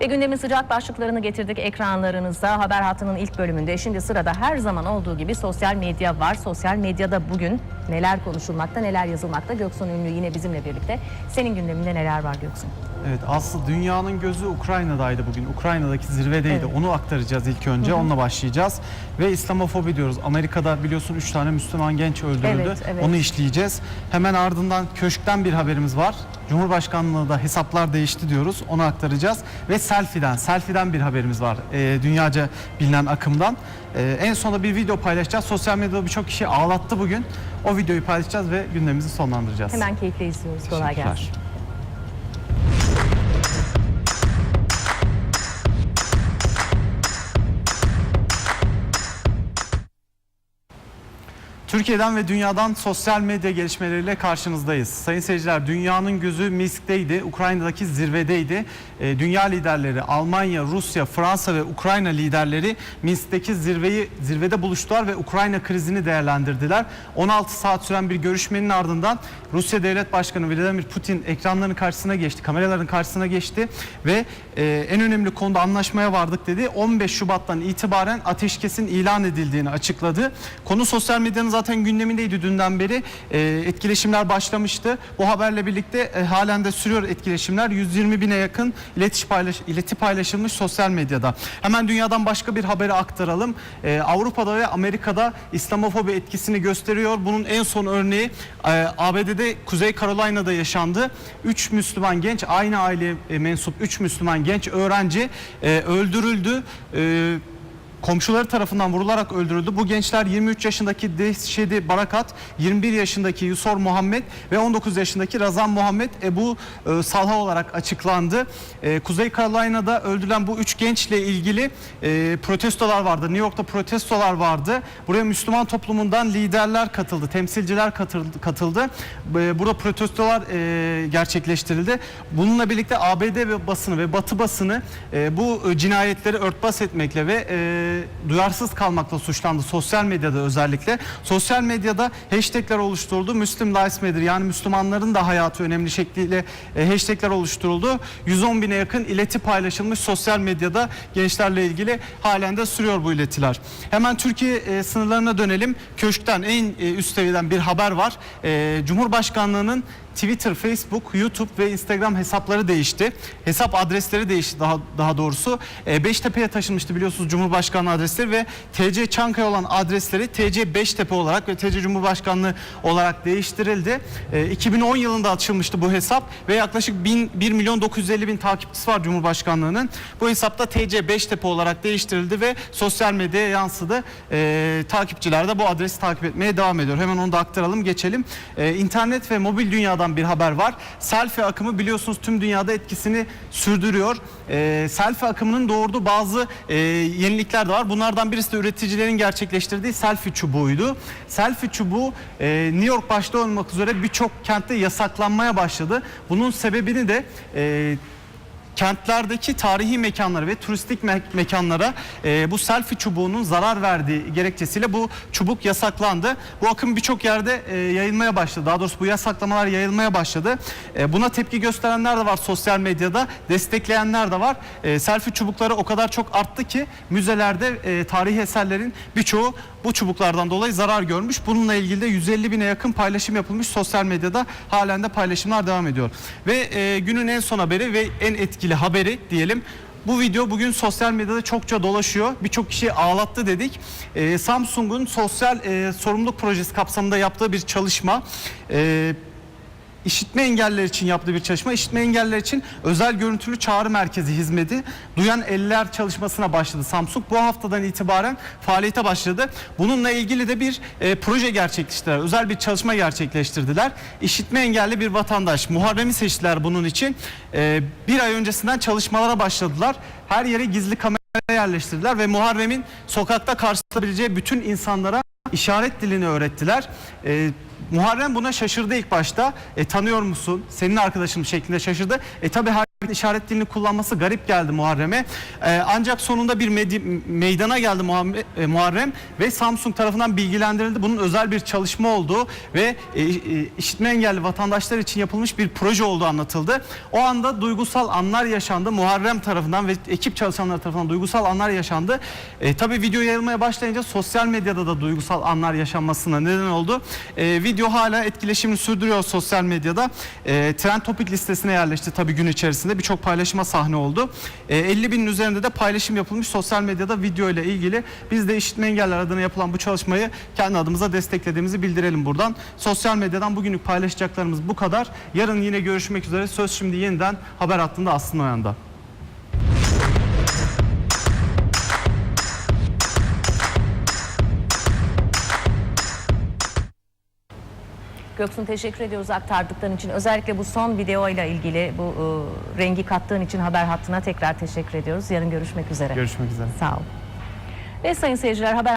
Ve gündemin sıcak başlıklarını getirdik ekranlarınıza. Haber hattının ilk bölümünde şimdi sırada her zaman olduğu gibi sosyal medya var. Sosyal medyada bugün neler konuşulmakta, neler yazılmakta. Göksun Ünlü yine bizimle birlikte. Senin gündeminde neler var Göksun? Evet Aslı dünyanın gözü Ukrayna'daydı bugün. Ukrayna'daki zirvedeydi. Evet. Onu aktaracağız ilk önce. Onunla başlayacağız. Ve İslamofobi diyoruz. Amerika'da biliyorsun 3 tane Müslüman genç öldürüldü. Evet, evet. Onu işleyeceğiz. Hemen ardından köşkten bir haberimiz var. Cumhurbaşkanlığında hesaplar değişti diyoruz. Onu aktaracağız. Ve selfie'den, selfie'den bir haberimiz var. Ee, dünyaca bilinen akımdan. Ee, en sonunda bir video paylaşacağız. Sosyal medyada birçok kişi ağlattı bugün. O videoyu paylaşacağız ve gündemimizi sonlandıracağız. Hemen keyifle izliyoruz. Kolay gelsin. Türkiye'den ve dünyadan sosyal medya gelişmeleriyle karşınızdayız. Sayın seyirciler dünyanın gözü Minsk'teydi, Ukrayna'daki zirvedeydi. Ee, dünya liderleri Almanya, Rusya, Fransa ve Ukrayna liderleri Minsk'teki zirveyi zirvede buluştular ve Ukrayna krizini değerlendirdiler. 16 saat süren bir görüşmenin ardından Rusya Devlet Başkanı Vladimir Putin ekranların karşısına geçti, kameraların karşısına geçti ve e, en önemli konuda anlaşmaya vardık dedi. 15 Şubat'tan itibaren ateşkesin ilan edildiğini açıkladı. Konu sosyal medyanın zaten gündemindeydi dünden beri. E, etkileşimler başlamıştı. Bu haberle birlikte e, halen de sürüyor etkileşimler. 120 bine yakın iletiş paylaş, ileti paylaşılmış sosyal medyada. Hemen dünyadan başka bir haberi aktaralım. E, Avrupa'da ve Amerika'da İslamofobi etkisini gösteriyor. Bunun en son örneği e, ABD'de Kuzey Carolina'da yaşandı. 3 Müslüman genç aynı aile e, mensup 3 Müslüman genç öğrenci e, öldürüldü. E, komşuları tarafından vurularak öldürüldü. Bu gençler 23 yaşındaki Dehşedi Barakat, 21 yaşındaki Yusor Muhammed ve 19 yaşındaki Razan Muhammed Ebu e, Salha olarak açıklandı. E, Kuzey Carolina'da öldürülen bu üç gençle ilgili e, protestolar vardı. New York'ta protestolar vardı. Buraya Müslüman toplumundan liderler katıldı, temsilciler katıldı. katıldı. E, burada protestolar e, gerçekleştirildi. Bununla birlikte ABD ve basını ve Batı basını e, bu e, cinayetleri örtbas etmekle ve e, duyarsız kalmakla suçlandı sosyal medyada özellikle. Sosyal medyada hashtagler oluşturuldu. Müslüm Lives Matter yani Müslümanların da hayatı önemli şekliyle e, hashtagler oluşturuldu. 110 bine yakın ileti paylaşılmış sosyal medyada gençlerle ilgili halen de sürüyor bu iletiler. Hemen Türkiye e, sınırlarına dönelim. Köşkten en e, üst seviyeden bir haber var. E, Cumhurbaşkanlığının Twitter, Facebook, YouTube ve Instagram hesapları değişti. Hesap adresleri değişti daha daha doğrusu. E, Beştepe'ye taşınmıştı biliyorsunuz Cumhurbaşkanlığı adresleri ve TC Çankaya olan adresleri TC Beştepe olarak ve TC Cumhurbaşkanlığı olarak değiştirildi. E, 2010 yılında açılmıştı bu hesap ve yaklaşık 1000, 1 milyon 950 bin takipçisi var Cumhurbaşkanlığının. Bu hesapta TC Beştepe olarak değiştirildi ve sosyal medyaya yansıdı. E, takipçiler de bu adresi takip etmeye devam ediyor. Hemen onu da aktaralım geçelim. E, internet ve mobil dünyadan bir haber var. Selfie akımı biliyorsunuz tüm dünyada etkisini sürdürüyor. E, selfie akımının doğurduğu bazı e, yenilikler de var. Bunlardan birisi de üreticilerin gerçekleştirdiği selfie çubuğuydu. Selfie çubuğu e, New York başta olmak üzere birçok kentte yasaklanmaya başladı. Bunun sebebini de e, kentlerdeki tarihi mekanlara ve turistik me- mekanlara e, bu selfie çubuğunun zarar verdiği gerekçesiyle bu çubuk yasaklandı. Bu akım birçok yerde e, yayılmaya başladı. Daha doğrusu bu yasaklamalar yayılmaya başladı. E, buna tepki gösterenler de var sosyal medyada, destekleyenler de var. E, selfie çubukları o kadar çok arttı ki müzelerde e, tarihi eserlerin birçoğu bu çubuklardan dolayı zarar görmüş. Bununla ilgili de 150 bine yakın paylaşım yapılmış sosyal medyada halen de paylaşımlar devam ediyor. Ve e, günün en son haberi ve en etkili haberi diyelim. Bu video bugün sosyal medyada çokça dolaşıyor. Birçok kişi ağlattı dedik. E, Samsung'un sosyal e, sorumluluk projesi kapsamında yaptığı bir çalışma. E, İşitme engelliler için yaptığı bir çalışma. İşitme engelliler için özel görüntülü çağrı merkezi hizmeti Duyan Eller çalışmasına başladı Samsung. Bu haftadan itibaren faaliyete başladı. Bununla ilgili de bir e, proje gerçekleştirdiler. Özel bir çalışma gerçekleştirdiler. İşitme engelli bir vatandaş. Muharrem'i seçtiler bunun için. E, bir ay öncesinden çalışmalara başladılar. Her yere gizli kamera yerleştirdiler ve Muharrem'in sokakta karşılayabileceği bütün insanlara işaret dilini öğrettiler. E, Muharrem buna şaşırdı ilk başta. E, tanıyor musun? Senin arkadaşın şeklinde şaşırdı. E tabi her işaret dilini kullanması garip geldi Muharrem'e. Ee, ancak sonunda bir meydana geldi e, Muharrem ve Samsung tarafından bilgilendirildi. Bunun özel bir çalışma olduğu ve e, e, işitme engelli vatandaşlar için yapılmış bir proje olduğu anlatıldı. O anda duygusal anlar yaşandı. Muharrem tarafından ve ekip çalışanları tarafından duygusal anlar yaşandı. E, tabii video yayılmaya başlayınca sosyal medyada da duygusal anlar yaşanmasına neden oldu. E, video hala etkileşimini sürdürüyor sosyal medyada. E, trend topik listesine yerleşti tabii gün içerisinde. Birçok paylaşıma sahne oldu. E, 50 binin üzerinde de paylaşım yapılmış sosyal medyada video ile ilgili. Biz de işitme engeller adına yapılan bu çalışmayı kendi adımıza desteklediğimizi bildirelim buradan. Sosyal medyadan bugünlük paylaşacaklarımız bu kadar. Yarın yine görüşmek üzere. Söz şimdi yeniden haber hattında Aslında Oyan'da. Göksun teşekkür ediyoruz aktardıkların için. Özellikle bu son videoyla ilgili bu e, rengi kattığın için haber hattına tekrar teşekkür ediyoruz. Yarın görüşmek üzere. Görüşmek üzere. Sağ ol. Ve sayın seyirciler haber